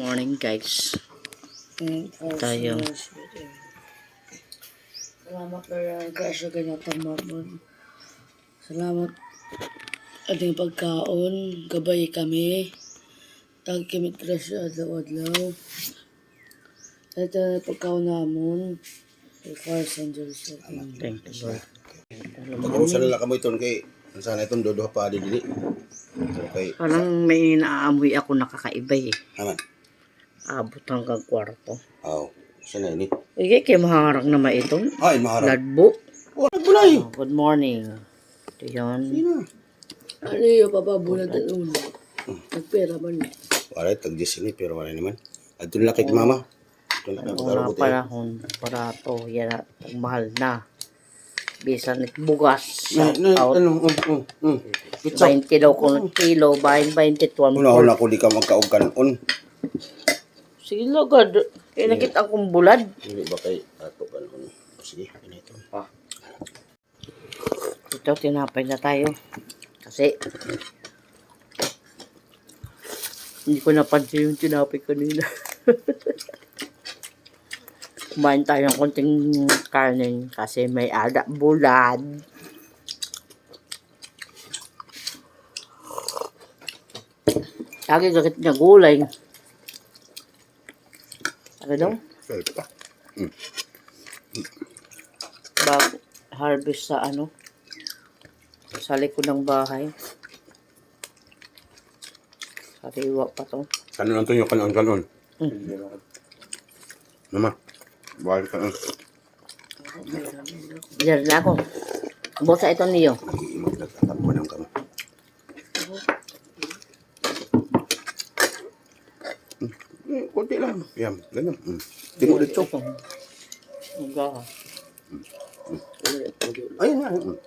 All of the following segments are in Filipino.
morning guys. Tayo. Salamat kaya kasi ganyan mamon. Salamat ating pagkaon, gabay kami. Tag kami trasya adlaw-adlaw. Ito na pagkaon namon. Ikaw, San Jose. Thank you Lord. Pag-urusan nila kamo iton kay sana itong dodo pa di dili. Ito kay Parang may inaamoy ako nakakaiba eh. aman. Abot hanggang kwarto. Aw, sana ini. Ige kay maharang na maitong. Ay, maharap. Ladbo. Wala bulay. Oh, good morning. Ito yun. Sino? Ano yung papabulan at ulo? Nagpera man niya. Wala tag ni pero wala naman. Adto nila kay mama. Adto na Mga pagkaroon ko panahon para to yan at mahal na. Bisan bugas. Na, na, Out. ano, um, um, um. Pizza. 20 daw kung kilo, bahin 22. Una-una ko di ka magkaog kanon. Sige lagad. Kaya nakita akong bulad. Hindi ba kay ato kanon? Sige, ganito. Ah. Ito, tinapay na tayo. Kasi, hindi ko napansin yung tinapay kanina. Kumain tayo ng konting kanin kasi may ada bulad. Lagi gagit niya gulay. Daw? Well, pa. Bag harvest sa ano? Sa likod ng bahay. Sariwa pa to. Kanon lang to yung kanon kanon. Mm. Mama. Bawal ka. Diyan na ako. Bosa ito niyo. Iimag na tatakbo ng. Hmm, konti lang. Yan, ganun. Hmm. Timo dito. Uga. Ayun na. Hmm.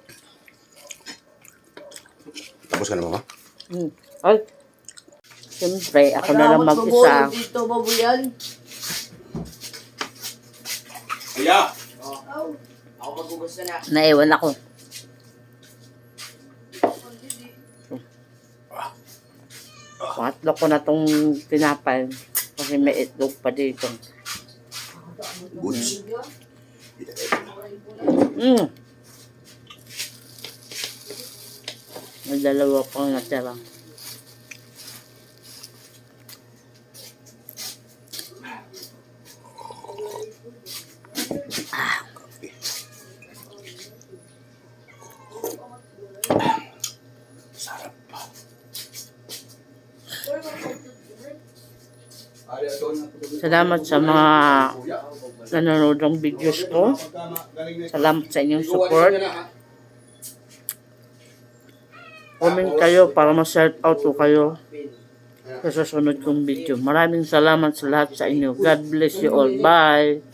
Tapos ka na, mama? Hmm. Ay. Siyempre, ako na lang mag-isa. Dito, babuyan. Kuya! Naiwan ako. Pangatlo ko na tong tinapay. Kasi may itlog pa dito. Goods. Mm. May dalawa pang natira. Salamat sa mga nanonood ng videos ko. Salamat sa inyong support. Comment kayo para ma-shout out ko kayo sa susunod kong video. Maraming salamat sa lahat sa inyo. God bless you all. Bye!